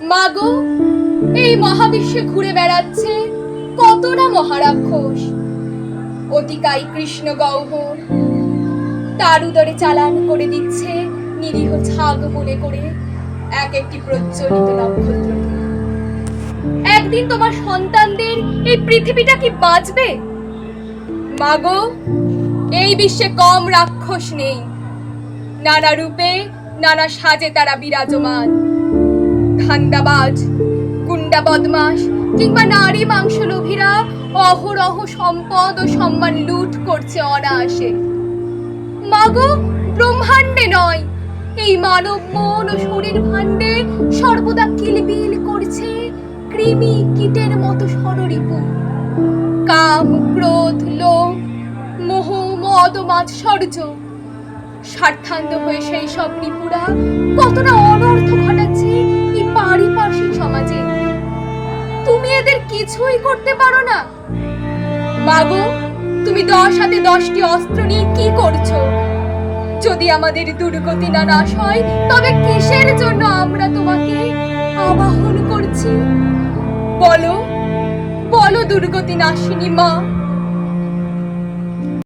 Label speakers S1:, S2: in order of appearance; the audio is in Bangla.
S1: মাগো, এই মহাবিশ্বে ঘুরে বেড়াচ্ছে কত না মহারাক্ষস? অতিকাই কৃষ্ণ গহ্বর তার উদরে চালান করে দিচ্ছে নিরীহ ছাগ মনে করে এক একটি প্রজ্বলিত নক্ষত্রকে একদিন তোমার সন্তানদের এই পৃথিবীটা কি বাঁচবে? মাগো, এই বিশ্বে কম রাক্ষস নেই। নানা রূপে নানা সাজে তারা বিরাজমান। ধান্দাবাজ গুন্ডা বদমাস কিংবা নারী মাংস লোভীরা অহরহ সম্পদ ও সম্মান লুট করছে অনায়াসে। মাগো, ব্রহ্মাণ্ডে নয়, এই মানব মন ও শরীর ভাণ্ডে সর্বদা কিলবিল করছে কৃমি কীটের মতো ষড়রিপু কাম, ক্রোধ, লোভ, মোহ, মদ মাৎসর্য স্বার্থান্ত হয়ে সেই সব রিপুরা কত তুমি এদের কিছুই করতে পারো না। মাগো, তুমি দশ হাতে দশটি অস্ত্র নিয়ে কি করছ? যদি আমাদের দুর্গতি না নাশ হয়, তবে কিসের জন্য আমরা তোমাকে আবাহন করছি? বলো বলো দুর্গতি নাশিনী মা।